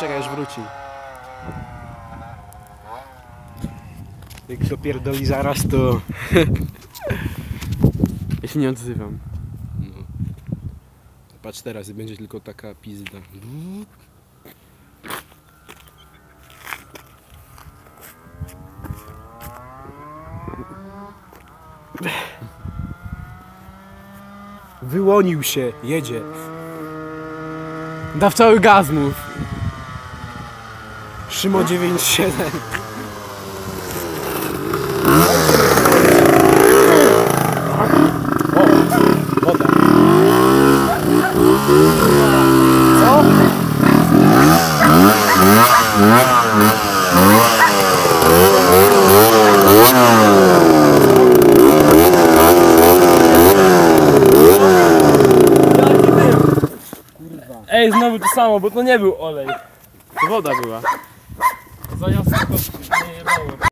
czekaj, aż wróci. Jak dopierdoli zaraz, to... ja się nie odzywam. No. Patrz teraz, będzie tylko taka pizda. Wyłonił się, jedzie. Da w cały gaz mów. Szymo 97. O, woda. Ej, znowu to samo, bo to nie był olej. To woda była. Za jasno to nie jebało.